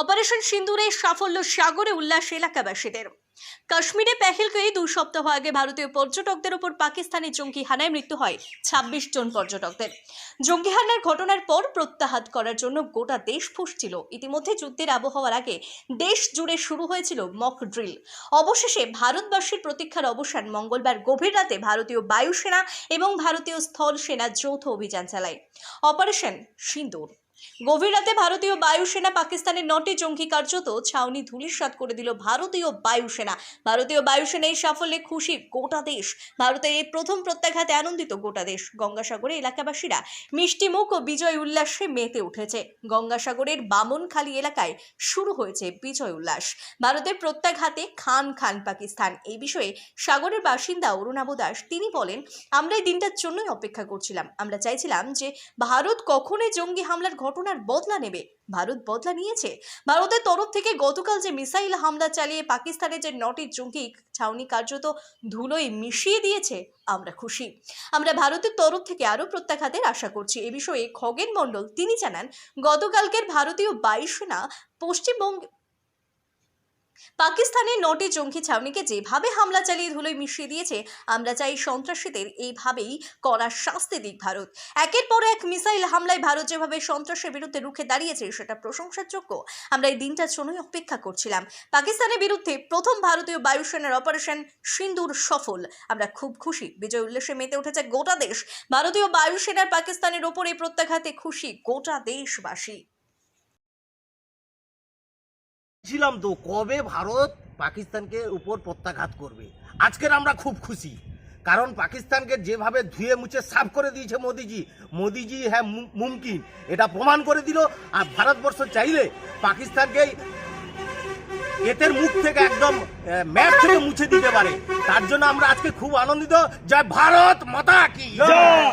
Operation সিন্দুরের সাফল্য সাগরে উল্লাস এলাকাবাসীদের। কাশ্মীরে পেহেলগাঁয়ে দুই সপ্তাহ আগে ভারতীয় পর্যটকদের উপর পাকিস্তানি জঙ্গি হানায় মৃত্যু হয় ছাব্বিশ জন পর্যটকদের। জঙ্গি হানার ঘটনার পর প্রত্যাহাত করার জন্য গোটা দেশ ফুসছিল। ইতিমধ্যে যুদ্ধের আবহাওয়ার আগে দেশ জুড়ে শুরু হয়েছিল মক ড্রিল অবশেষে ভারতবাসীর প্রতীক্ষার অবসান মঙ্গলবার গভীর রাতে ভারতীয় বায়ুসেনা এবং ভারতীয় স্থল সেনা যৌথ অভিযান চালায়। অপারেশন সিন্দুর গভীর রাতে ভারতীয় বায়ুসেনা পাকিস্তানের নটি জঙ্গি কার্যত ছাউনি ধুলিস্বাত করে দিল ভারতীয় বায়ুসেনা। ভারতীয় বায়ুসেনা এই সাফল্যে খুশি গোটা দেশ। ভারতের এই প্রথম প্রত্যাঘাতে আনন্দিত গোটা দেশ। গঙ্গাসাগরে এলাকাবাসীরা মিষ্টি মুখ ও বিজয় উল্লাসে মেতে উঠেছে। গঙ্গাসাগরের বামনখালী এলাকায় শুরু হয়েছে বিজয় উল্লাস। ভারতের প্রত্যাঘাতে খান খান পাকিস্তান। এই বিষয়ে সাগরের বাসিন্দা অরুণাব দাস, তিনি বলেন, আমরা এই দিনটার জন্যই অপেক্ষা করছিলাম। আমরা চাইছিলাম যে ভারত কখনই জঙ্গি হামলার ঘটনার বদলা নেবে। ভারত বদলা নিয়েছে। ভারতের তরফ থেকে গতকাল যে মিসাইল হামলা চালিয়ে পাকিস্তানের যে নটি জঙ্গি ছাউনি কার্যত ধুলোয় মিশিয়ে দিয়েছে, আমরা খুশি। আমরা ভারতের তরফ থেকে আরও প্রত্যাঘাতের আশা করছি। এ বিষয়ে খগেন মণ্ডল, তিনি জানান, গতকালকের ভারতীয় বায়ুসেনা পশ্চিমবঙ্গ পাকিস্তানের নটি জঙ্গি ছাউনিকে যেভাবে হামলা চালিয়ে ধুলোয় মিশিয়ে দিয়েছে, আমরা চাই সন্ত্রাসীদের এইভাবেই কড়া শাস্তি দিক ভারত। একের পর এক মিসাইল হামলায় ভারত যেভাবে সন্ত্রাসের বিরুদ্ধে রুখে দাঁড়িয়েছে, সেটা প্রশংসার যোগ্য আমরা এই দিনটার জন্যই অপেক্ষা করছিলাম। পাকিস্তানের বিরুদ্ধে প্রথম ভারতীয় বায়ুসেনার অপারেশন সিন্দুর সফল। আমরা খুব খুশি। বিজয় উল্লাসে মেতে উঠেছে গোটা দেশ। ভারতীয় বায়ুসেনার পাকিস্তানের ওপর এই প্রত্যাঘাতে খুশি গোটা দেশবাসী। ছিলাম তো কবে ভারত পাকিস্তানকে উপর প্রত্যাঘাত করবে। আজকের আমরা খুব খুশি কারণ পাকিস্তানকে যেভাবে ধুয়ে মুছে সাফ করে দিয়েছে মোদিজি মোদিজি হ্যাঁ মুমকিন এটা প্রমাণ করে দিল। আর ভারতবর্ষ চাইলে পাকিস্তানকে এতের মুখ থেকে একদম ম্যাপ থেকে মুছে দিতে পারে। তার জন্য আমরা আজকে খুব আনন্দিত। জয় ভারত মাতা কি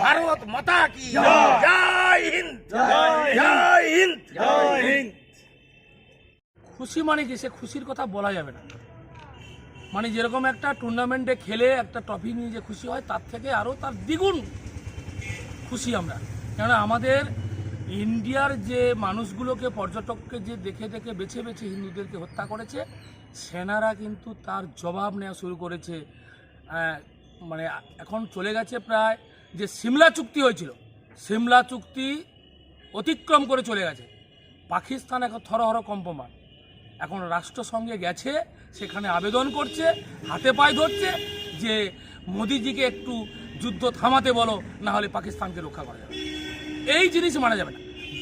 ভারত মাতা কি জয়। হিন্দ জয় হিন্দ জয় হিন্দ খুশি মানে কি? সে খুশির কথা বলা যাবে না। মানে যেরকম একটা টুর্নামেন্টে খেলে একটা ট্রফি নিয়ে যে খুশি হয়, তার থেকে আরও তার দ্বিগুণ খুশি আমরা। কেননা আমাদের ইন্ডিয়ার যে মানুষগুলোকে, পর্যটককে যে দেখে দেখে বেছে বেছে হিন্দুদেরকে হত্যা করেছে, সেনারা কিন্তু তার জবাব নেওয়া শুরু করেছে। মানে এখন চলে গেছে প্রায় যে সিমলা চুক্তি হয়েছিল। সিমলা চুক্তি অতিক্রম করে চলে গেছে। পাকিস্তান এখন থরহর কম্পমান। এখন রাষ্ট্রসংঘে গেছে, সেখানে আবেদন করছে, হাতে পায়ে ধরছে যে মোদিজিকে একটু যুদ্ধ থামাতে বলো, না হলে পাকিস্তানকে রক্ষা করা যাবে। এই জিনিস মানা যাবে না।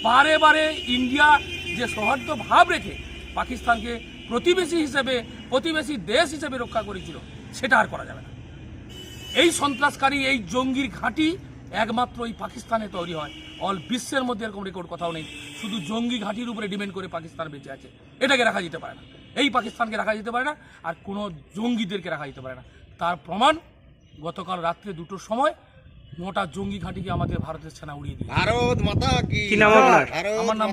বারে বারে ইন্ডিয়া যে সৌহার্দ্য ভাব রেখে পাকিস্তানকে প্রতিবেশী হিসেবে, প্রতিবেশী দেশ হিসেবে রক্ষা করেছিল, সেটা আর করা যাবে না। এই সন্ত্রাসকারী, এই জঙ্গির ঘাঁটি একমাত্র এই পাকিস্তানে তৈরি হয়। অল বিশ্বের মধ্যে এরকম রেকর্ড কোথাও নেই। শুধু জঙ্গি ঘাঁটির উপরে ডিপেন্ড করে পাকিস্তান বেঁচে আছে। এটাকে রাখা যেতে পারে না। এই পাকিস্তানকে রাখা যেতে পারে না আর কোনো জঙ্গিদেরকে রাখা যেতে পারে না। তার প্রমাণ গতকাল রাত্রে দুটোর সময় নটা জঙ্গি ঘাঁটিকে আমাদের ভারতের সেনা উড়িয়ে দিয়েছে। ভারত মাতা কি আমার নাম